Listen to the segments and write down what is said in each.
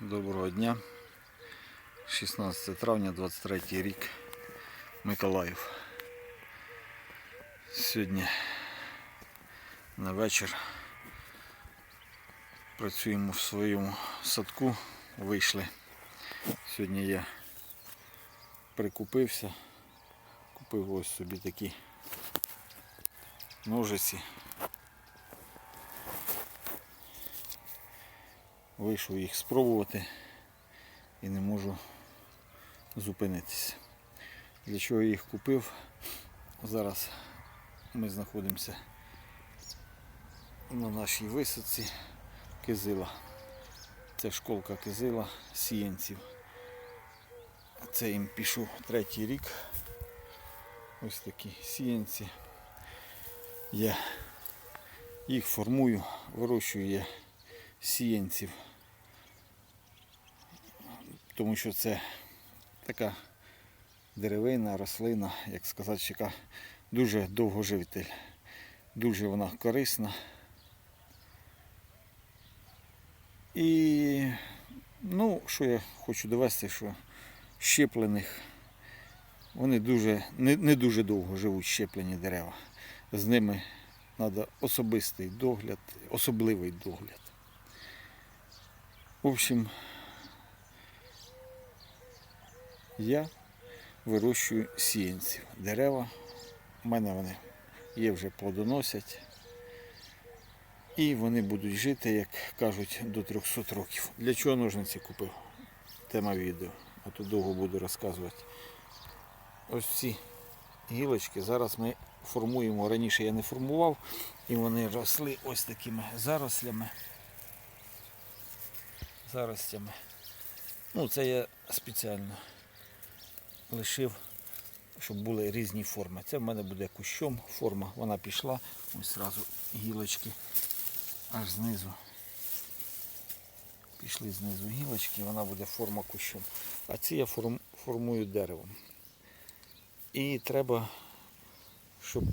Доброго дня. 16 травня 23 рік. Миколаїв. Сьогодні на вечір працюємо в своєму садку. Вийшли. Сьогодні я прикупився. Купив ось собі такі ножиці. Вийшов їх спробувати і не можу зупинитися. Для чого я їх купив? Зараз ми знаходимося на нашій висадці кизила. Це школка кизила сіянців. Це їм пішов третій рік. Ось такі сіянці. Я їх формую, вирощую я сіянців тому що це така деревина, рослина, як сказати, яка дуже довгожитель. Дуже вона корисна. І ну, що я хочу довести, що щеплених вони дуже, не, не дуже довго живуть щеплені дерева. З ними треба особистий догляд, особливий догляд. В общем, я вирощую сіянців. Дерева. У мене вони є вже плодоносять. І вони будуть жити, як кажуть, до 300 років. Для чого ножниці купив? Тема відео. А то довго буду розказувати. Ось ці гілочки зараз ми формуємо. Раніше я не формував, і вони росли ось такими зарослями. Заростями. Ну, це я спеціально лишив, щоб були різні форми. Це в мене буде кущом форма. Вона пішла. Ось одразу гілочки аж знизу. Пішли знизу гілочки, вона буде форма кущом. А ці я форм- формую деревом. І треба, щоб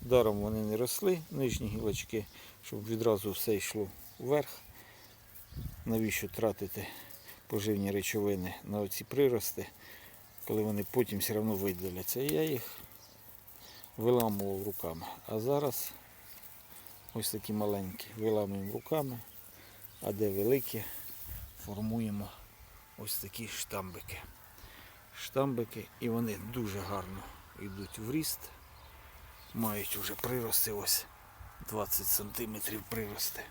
даром вони не росли, нижні гілочки, щоб відразу все йшло вверх. Навіщо тратити поживні речовини на оці прирости, коли вони потім все одно видаляться. І я їх виламував руками. А зараз ось такі маленькі. Виламуємо руками, а де великі, формуємо ось такі штамбики. Штамбики і вони дуже гарно йдуть в ріст. Мають вже прирости ось 20 см прирости.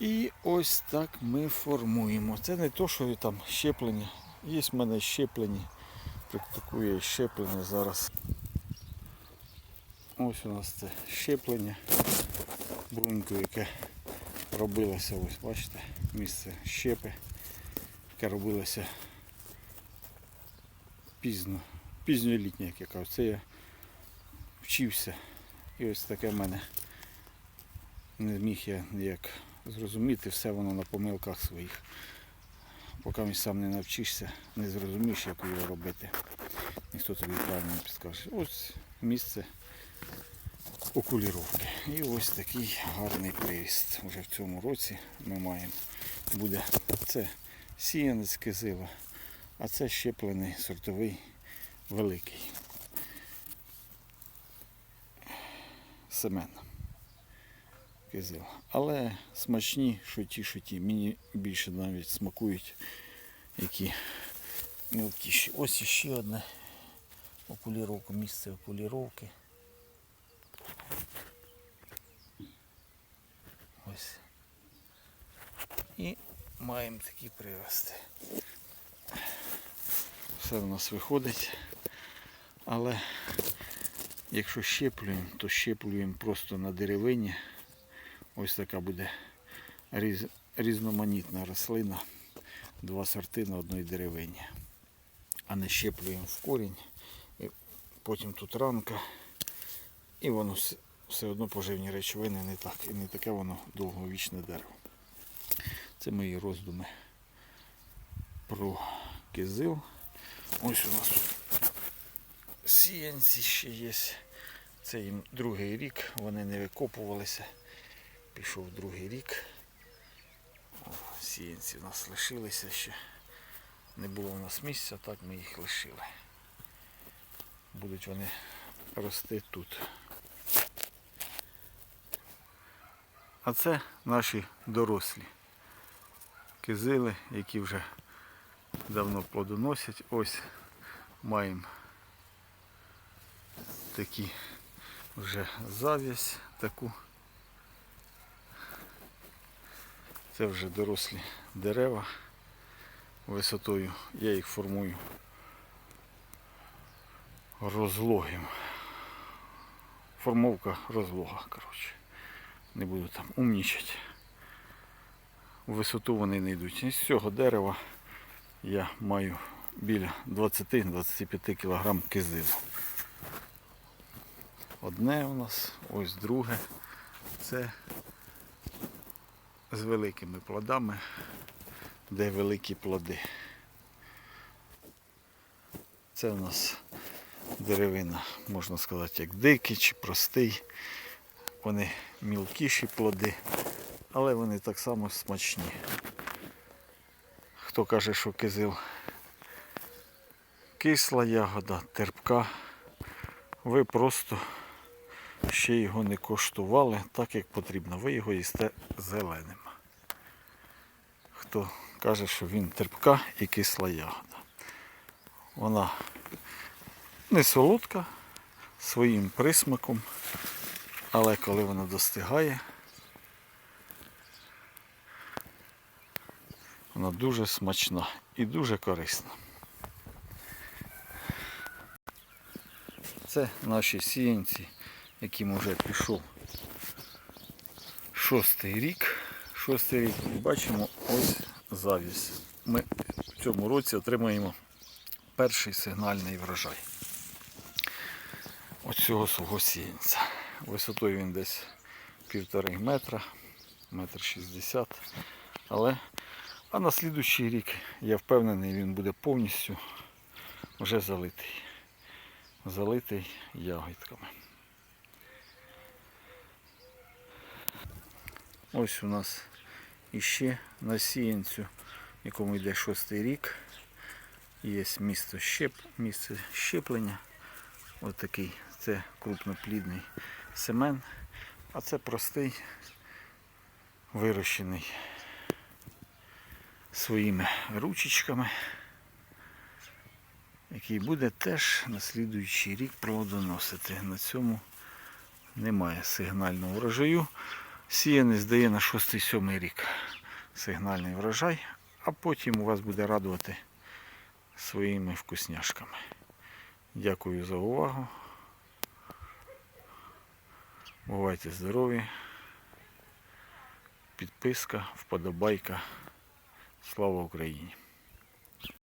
І ось так ми формуємо. Це не то, що там щеплення. Є в мене щеплені. Практикує щеплення зараз. Ось у нас це щеплення. Брунько, яке робилося, ось бачите, місце щепи, яке робилося пізно, пізньолітнє, як я кажу. Це я вчився. І ось таке в мене не міг я ніяк зрозуміти, все воно на помилках своїх. Поки мені сам не навчишся, не зрозумієш, як його робити. Ніхто тобі правильно не підскаже. Ось місце окуліровки. І ось такий гарний приріст. Уже в цьому році ми маємо. Буде це сіянець кизила, а це щеплений сортовий великий. Семен кизил. Але смачні, що ті, що ті. Мені більше навіть смакують які мілкіші. Ось іще одне окуліровка, місце окуліровки. Ось. І маємо такі прирости. Все в нас виходить. Але якщо щеплюємо, то щеплюємо просто на деревині. Ось така буде різ, різноманітна рослина. Два сорти на одній деревині. А не щеплюємо в корінь. І потім тут ранка. І воно все, одно поживні речовини не так. І не таке воно довговічне дерево. Це мої роздуми про кизил. Ось у нас сіянці ще є. Це їм другий рік, вони не викопувалися. Пішов другий рік. О, Сіянці у нас лишилися ще. Не було у нас місця, так ми їх лишили. Будуть вони рости тут. А це наші дорослі кизили, які вже давно плодоносять. Ось маємо такі вже зав'язь таку. Це вже дорослі дерева висотою. Я їх формую розлогим. Формовка розлога, коротше. Не буду там умнічати. У висоту вони не йдуть. І з цього дерева я маю біля 20-25 кг кизилу. Одне у нас, ось друге. Це з великими плодами, де великі плоди. Це у нас деревина, можна сказати, як дикий чи простий. Вони мілкіші плоди, але вони так само смачні. Хто каже, що кизил кисла ягода, терпка, ви просто ще його не коштували так, як потрібно. Ви його їсте зеленим. Хто каже, що він терпка і кисла ягода. Вона не солодка своїм присмаком, але коли вона достигає, вона дуже смачна і дуже корисна. Це наші сіянці, яким вже пішов шостий рік. Шостий рік і бачимо ось завість. Ми в цьому році отримаємо перший сигнальний врожай. Ось цього свого сіянця. Висотою він десь півтори метра, метр шістдесят. Але а на слідущий рік я впевнений, він буде повністю вже залитий. Залитий ягідками. Ось у нас іще на сіянцю, якому йде шостий рік. Є місто щеп, місце щеплення. Ось такий. Це крупноплідний семен, а це простий, вирощений своїми ручечками, який буде теж на слідуючий рік плодоносити. На цьому немає сигнального врожаю. Сіяний здає на 6-7 рік сигнальний врожай, а потім у вас буде радувати своїми вкусняшками. Дякую за увагу. Бувайте здорові. Підписка, вподобайка. Слава Україні!